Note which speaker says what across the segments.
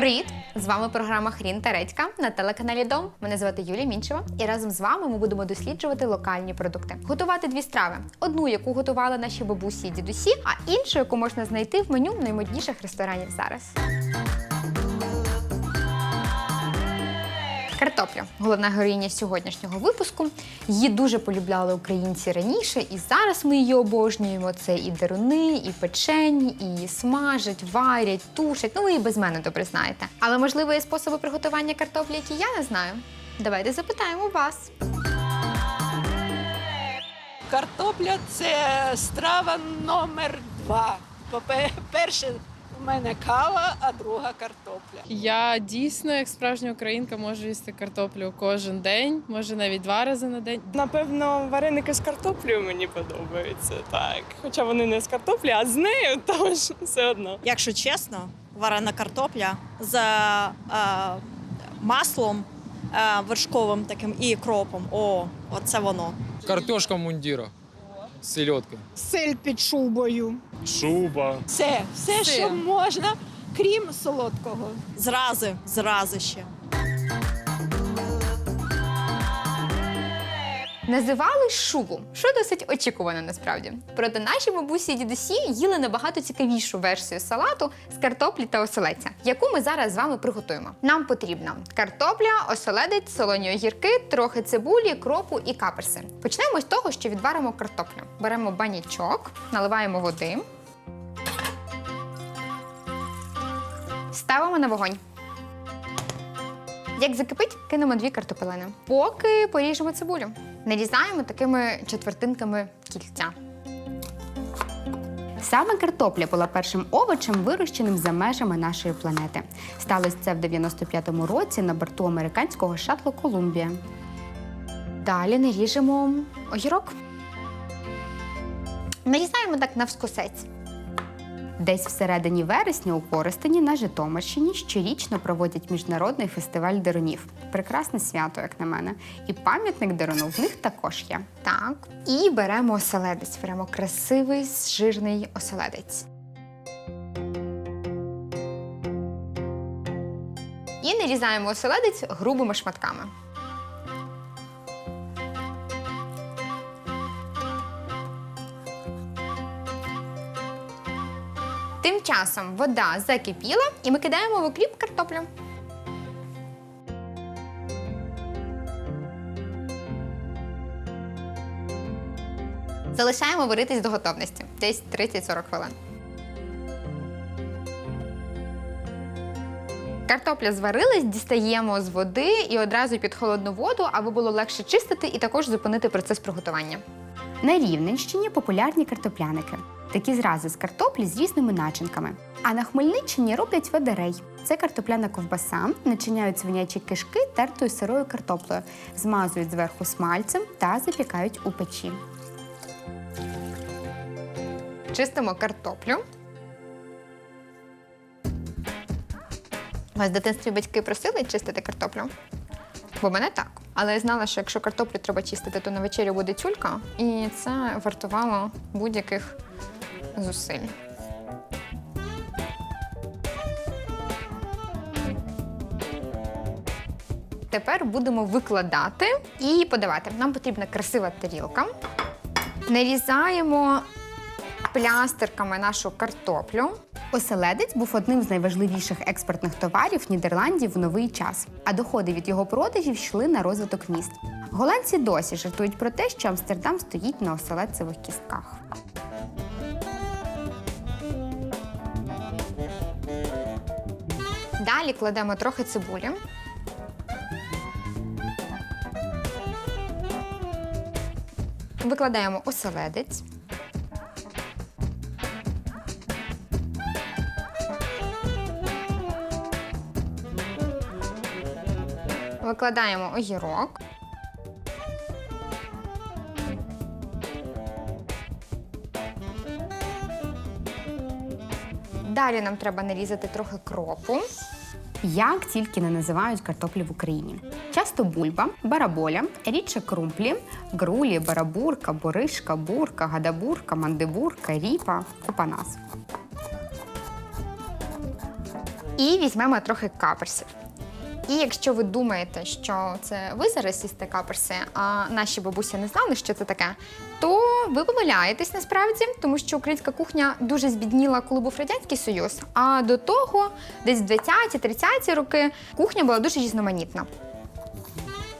Speaker 1: Привіт! З вами програма Хрін та Редька на телеканалі Дом. Мене звати Юлія Мінчева, і разом з вами ми будемо досліджувати локальні продукти. Готувати дві страви: одну, яку готували наші бабусі і дідусі, а іншу, яку можна знайти в меню наймодніших ресторанів зараз. Картопля головна героїня сьогоднішнього випуску. Її дуже полюбляли українці раніше, і зараз ми її обожнюємо. Це і деруни, і печені, і смажать, варять, тушать. Ну ви і без мене добре знаєте. Але можливо є способи приготування картоплі, які я не знаю. Давайте запитаємо вас.
Speaker 2: Картопля це страва номер два. Попе- Перше у мене кава, а друга картопля.
Speaker 3: Я дійсно, як справжня українка, можу їсти картоплю кожен день, може навіть два рази на день.
Speaker 4: Напевно, вареники з картоплею мені подобаються так. Хоча вони не з картоплі, а з нею тож все одно.
Speaker 5: Якщо чесно, варена картопля з е, маслом е, вершковим таким і кропом. О, оце воно.
Speaker 6: Картошка мундира с селедкой.
Speaker 7: Сель під шубою.
Speaker 8: Шуба.
Speaker 2: Все, все,
Speaker 3: Все.
Speaker 2: що можна, крім солодкого.
Speaker 5: Зрази, зрази ще.
Speaker 1: Називали шубу, що досить очікувано насправді. Проте наші бабусі і дідусі їли набагато цікавішу версію салату з картоплі та оселедця, яку ми зараз з вами приготуємо. Нам потрібна картопля, оселедець, солоні огірки, трохи цибулі, кропу і каперси. Почнемо з того, що відваримо картоплю. Беремо банячок, наливаємо води. Ставимо на вогонь. Як закипить, кинемо дві картопелини. Поки поріжемо цибулю. Нарізаємо такими четвертинками кільця. Саме картопля була першим овочем, вирощеним за межами нашої планети. Сталося це в 95-му році на борту американського шатлу Колумбія. Далі наріжемо огірок. Нарізаємо так навскосець. Десь всередині вересня у Коростені на Житомирщині щорічно проводять міжнародний фестиваль деронів. Прекрасне свято, як на мене. І пам'ятник дерону в них також є. Так. І беремо оселедець. Беремо красивий жирний оселедець. І нарізаємо оселедець грубими шматками. Тим часом вода закипіла, і ми кидаємо в окріп картоплю. Залишаємо варитись до готовності десь 30-40 хвилин. Картопля зварилась, дістаємо з води і одразу під холодну воду, аби було легше чистити і також зупинити процес приготування. На Рівненщині популярні картопляники. Такі зрази з картоплі з різними начинками. А на Хмельниччині роблять ведерей. Це картопляна ковбаса, начиняють свинячі кишки тертою сирою картоплею, змазують зверху смальцем та запікають у печі. Чистимо картоплю. Вас в дитинстві батьки просили чистити картоплю? Бо мене так. Але я знала, що якщо картоплю треба чистити, то на вечерю буде тюлька, і це вартувало будь-яких зусиль. Тепер будемо викладати і подавати. Нам потрібна красива тарілка. Нарізаємо плястерками нашу картоплю. Оселедець був одним з найважливіших експортних товарів Нідерландів в новий час, а доходи від його продажів йшли на розвиток міст. Голландці досі жартують про те, що Амстердам стоїть на оселедцевих кістках. Далі кладемо трохи цибулі. Викладаємо оселедець. Викладаємо огірок. Далі нам треба нарізати трохи кропу. Як тільки не називають картоплі в Україні. Часто бульба, бараболя, рідше крумплі, грулі, барабурка, боришка, бурка, гадабурка, мандибурка, ріпа, купа назв. І візьмемо трохи каперсів. І якщо ви думаєте, що це ви зараз їсте каперси, а наші бабусі не знали, що це таке, то ви помиляєтесь насправді, тому що українська кухня дуже збідніла, коли був радянський союз. А до того, десь в 20-30 роки, кухня була дуже різноманітна.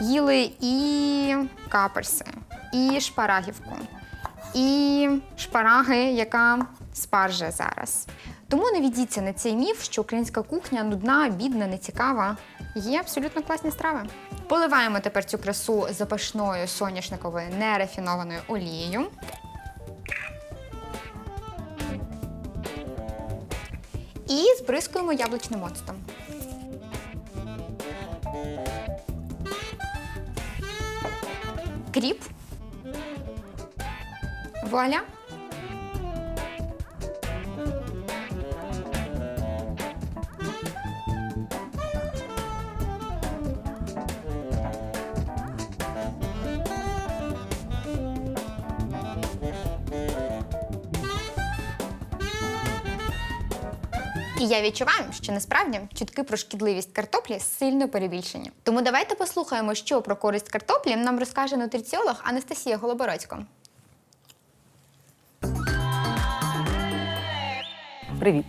Speaker 1: Їли і каперси, і шпарагівку, і шпараги, яка спаржа зараз. Тому не відійдіться на цей міф, що українська кухня нудна, бідна, нецікава. Є абсолютно класні страви. Поливаємо тепер цю красу запашною соняшниковою нерафінованою олією. І збризкуємо яблучним оцтом. Кріп. Вуаля. І я відчуваю, що насправді чутки про шкідливість картоплі сильно перебільшені. Тому давайте послухаємо, що про користь картоплі нам розкаже нутриціолог Анастасія Голобородько.
Speaker 8: Привіт!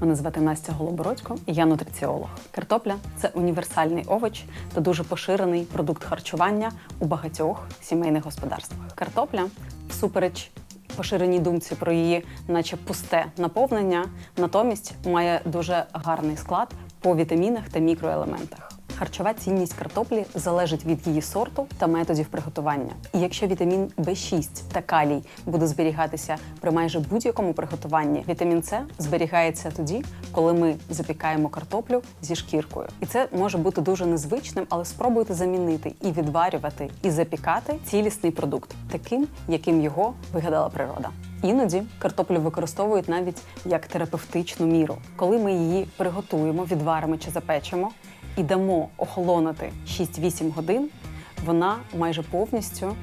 Speaker 8: Мене звати Настя Голобородько, і я нутриціолог. Картопля це універсальний овоч та дуже поширений продукт харчування у багатьох сімейних господарствах. Картопля, всупереч поширеній думці про її, наче пусте наповнення, натомість має дуже гарний склад по вітамінах та мікроелементах. Харчова цінність картоплі залежить від її сорту та методів приготування. І якщо вітамін В6 та калій буде зберігатися при майже будь-якому приготуванні, вітамін С зберігається тоді, коли ми запікаємо картоплю зі шкіркою. І це може бути дуже незвичним, але спробуйте замінити і відварювати, і запікати цілісний продукт, таким, яким його вигадала природа. Іноді картоплю використовують навіть як терапевтичну міру, коли ми її приготуємо, відваримо чи запечемо і дамо охолонути 6-8 годин, вона майже повністю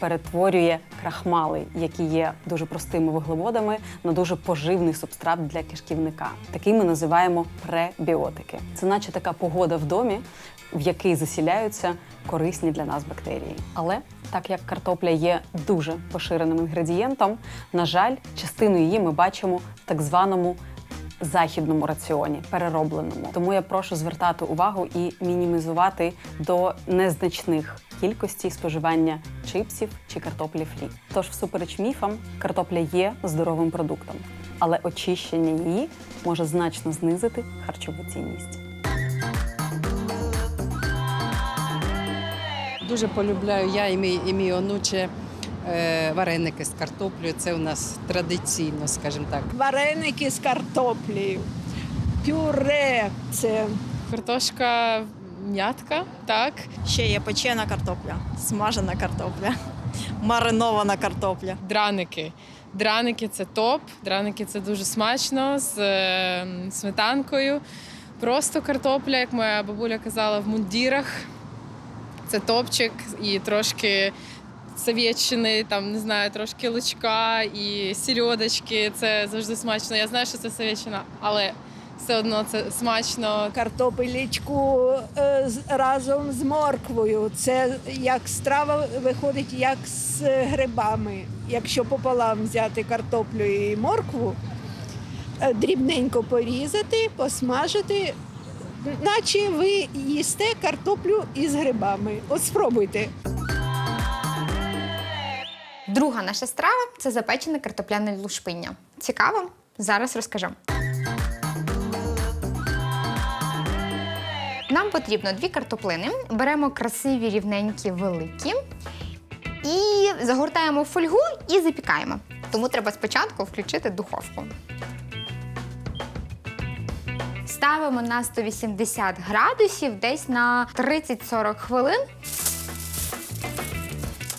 Speaker 8: перетворює крахмали, які є дуже простими вуглеводами, на дуже поживний субстрат для кишківника. Такий ми називаємо пребіотики. Це наче така погода в домі, в який засіляються корисні для нас бактерії. Але так як картопля є дуже поширеним інгредієнтом, на жаль, частину її ми бачимо в так званому західному раціоні, переробленому. Тому я прошу звертати увагу і мінімізувати до незначних кількостей споживання чипсів чи картоплі фрі. Тож, всупереч міфам, картопля є здоровим продуктом, але очищення її може значно знизити харчову цінність.
Speaker 9: Дуже полюбляю я і мій, і мій онуче вареники з картоплею. Це у нас традиційно, скажімо так.
Speaker 2: Вареники з картоплею, пюре це
Speaker 3: Картошка м'ятка, так.
Speaker 5: Ще є печена картопля, смажена картопля, маринована картопля.
Speaker 3: Драники. Драники це топ. Драники це дуже смачно з е, сметанкою. Просто картопля, як моя бабуля казала, в мундірах. Це топчик і трошки совєтщини, там не знаю, трошки лучка і сільодочки. Це завжди смачно. Я знаю, що це совєтщина, але все одно це смачно.
Speaker 2: картопелечку е, разом з морквою. Це як страва виходить як з грибами. Якщо пополам взяти картоплю і моркву, е, дрібненько порізати, посмажити, наче ви їсте картоплю із грибами. От спробуйте.
Speaker 1: Друга наша страва це запечене картопляне лушпиння. Цікаво? Зараз розкажу. Нам потрібно дві картоплини. Беремо красиві, рівненькі, великі. І загортаємо фольгу і запікаємо. Тому треба спочатку включити духовку. Ставимо на 180 градусів десь на 30-40 хвилин.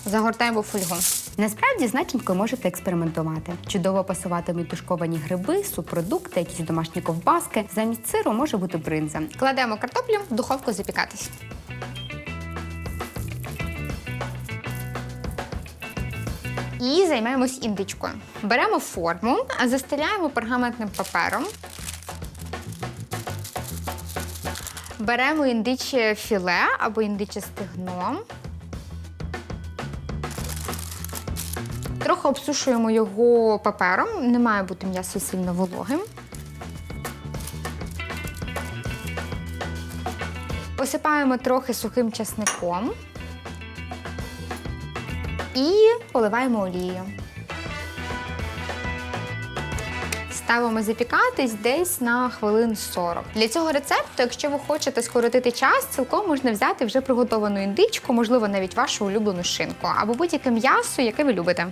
Speaker 1: Загортаємо фольгу. Насправді з начинкою можете експериментувати. Чудово пасуватимуть тушковані гриби, субпродукти, якісь домашні ковбаски. Замість сиру може бути бринза. Кладемо картоплю в духовку запікатись. І займаємось індичкою. Беремо форму, застеляємо пергаментним папером. Беремо індиче філе або індиче стегно. Трохи обсушуємо його папером, не має бути м'ясо сильно вологим. Посипаємо трохи сухим часником і поливаємо олією. Ставимо запікатись десь на хвилин 40. Для цього рецепту, якщо ви хочете скоротити час, цілком можна взяти вже приготовану індичку, можливо, навіть вашу улюблену шинку або будь-яке м'ясо, яке ви любите.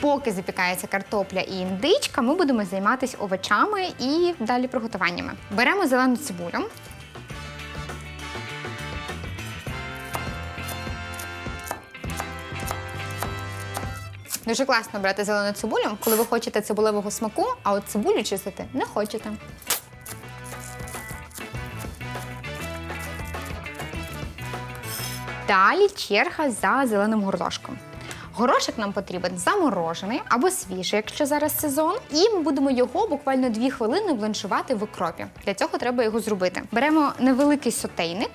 Speaker 1: Поки запікається картопля і індичка, ми будемо займатися овочами і далі приготуваннями. Беремо зелену цибулю. Дуже класно брати зелену цибулю, коли ви хочете цибулевого смаку, а от цибулю чистити не хочете. Далі черга за зеленим горлошком. Горошок нам потрібен заморожений або свіжий, якщо зараз сезон. І ми будемо його буквально 2 хвилини бланшувати в окропі. Для цього треба його зробити. Беремо невеликий сотейник,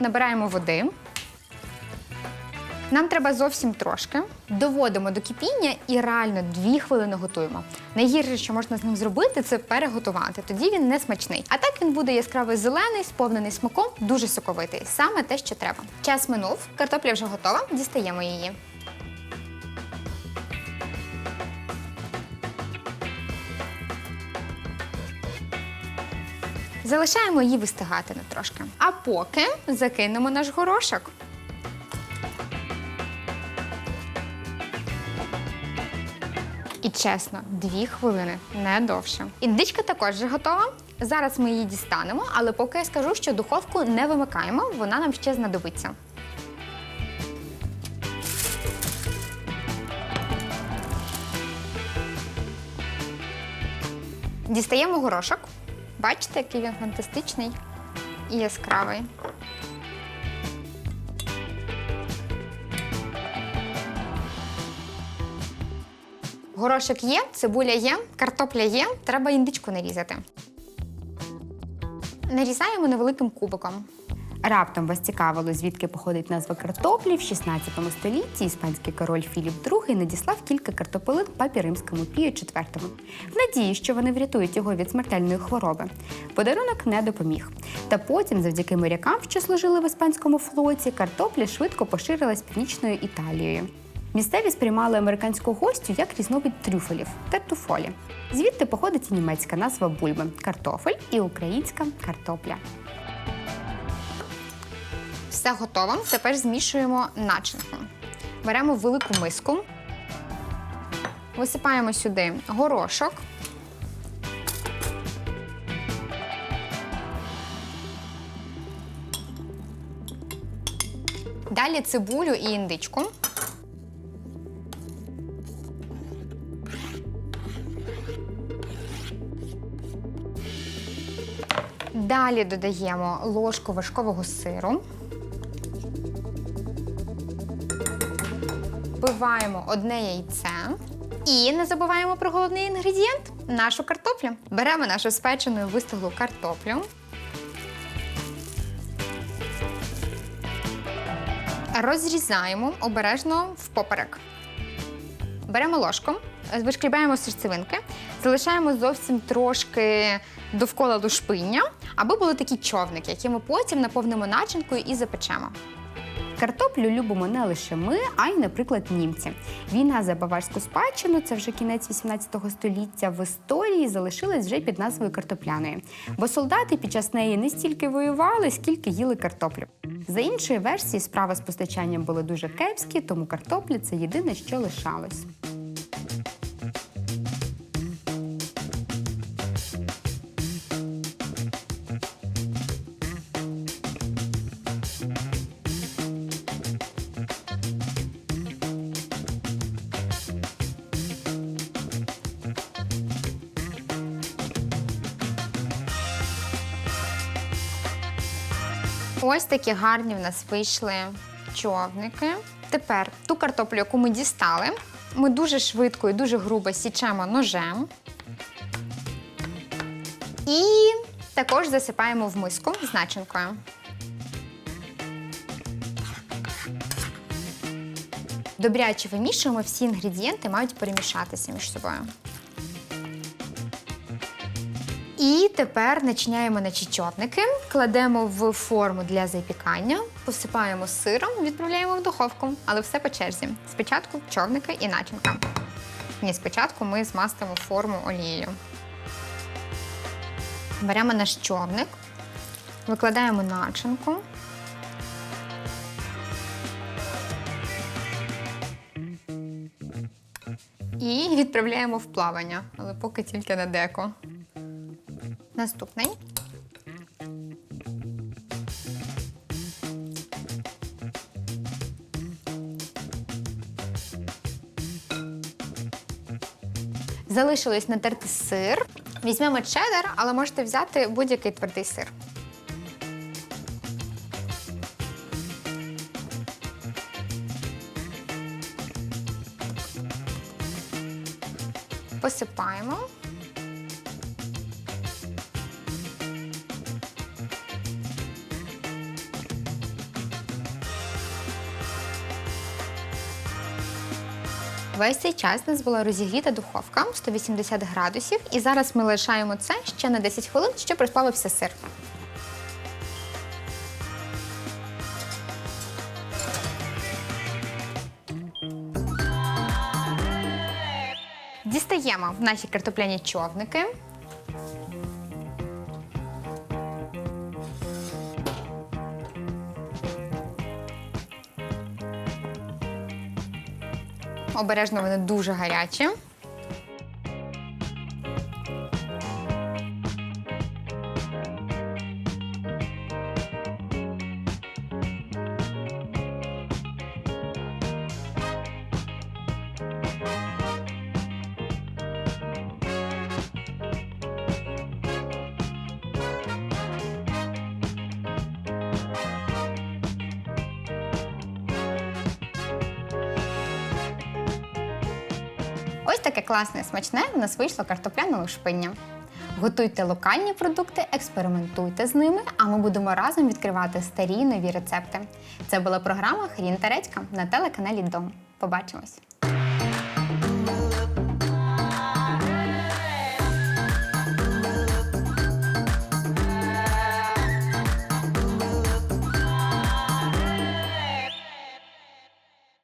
Speaker 1: набираємо води. Нам треба зовсім трошки. Доводимо до кипіння і реально 2 хвилини готуємо. Найгірше, що можна з ним зробити, це переготувати. Тоді він не смачний. А так він буде яскравий зелений, сповнений смаком, дуже соковитий. Саме те, що треба. Час минув, картопля вже готова, дістаємо її. Залишаємо її вистигати на трошки. А поки закинемо наш горошок. І чесно, дві хвилини, не довше. Індичка також вже готова. Зараз ми її дістанемо, але поки я скажу, що духовку не вимикаємо, вона нам ще знадобиться. Дістаємо горошок. Бачите, який він фантастичний і яскравий. Горошок є, цибуля є, картопля є, треба індичку нарізати. Нарізаємо невеликим кубиком. Раптом вас цікавило, звідки походить назва картоплі. В 16 столітті іспанський король Філіп II надіслав кілька картопелин папі римському Пію IV. В надії, що вони врятують його від смертельної хвороби. Подарунок не допоміг. Та потім, завдяки морякам, що служили в іспанському флоті, картопля швидко поширилась північною Італією. Місцеві сприймали американську гостю як різновид трюфелів тертуфолі. Звідти походить і німецька назва бульби картофель і українська картопля. Все готово. Тепер змішуємо начинку. Беремо велику миску, висипаємо сюди горошок. Далі цибулю і індичку. Далі додаємо ложку вершкового сиру. Вбиваємо одне яйце. І не забуваємо про головний інгредієнт нашу картоплю. Беремо нашу спечену вистиглу картоплю. Розрізаємо обережно впоперек. Беремо ложку, вишкрібаємо серцевинки, залишаємо зовсім трошки довкола лушпиння, аби були такі човники, які ми потім наповнимо начинкою і запечемо. Картоплю любимо не лише ми, а й, наприклад, німці. Війна за баварську спадщину, це вже кінець 18 століття, в історії залишилась вже під назвою картопляної. Бо солдати під час неї не стільки воювали, скільки їли картоплю. За іншої версії, справа з постачанням були дуже кепські, тому картопля це єдине, що лишалось. Ось такі гарні в нас вийшли човники. Тепер ту картоплю, яку ми дістали, ми дуже швидко і дуже грубо січемо ножем. І також засипаємо в миску з начинкою. Добряче вимішуємо, всі інгредієнти мають перемішатися між собою. І тепер начиняємо на чечотники, кладемо в форму для запікання, посипаємо сиром, відправляємо в духовку, але все по черзі. Спочатку човники і начинка. Ні, спочатку ми змастимо форму олією. Беремо наш човник, викладаємо начинку. І відправляємо в плавання, але поки тільки на деко. Наступний. Залишилось натерти сир. Візьмемо чеддер, але можете взяти будь-який твердий сир. Посипаємо. Весь цей час у нас була розігріта духовка 180 градусів, і зараз ми лишаємо це ще на 10 хвилин, щоб розплавився сир. Дістаємо наші картопляні човники. Обережно вони дуже гарячі. Ось таке класне смачне у нас вийшло картопляне лушпиння. Готуйте локальні продукти, експериментуйте з ними, а ми будемо разом відкривати старі нові рецепти. Це була програма Хрін та Редька на телеканалі Дом. Побачимось!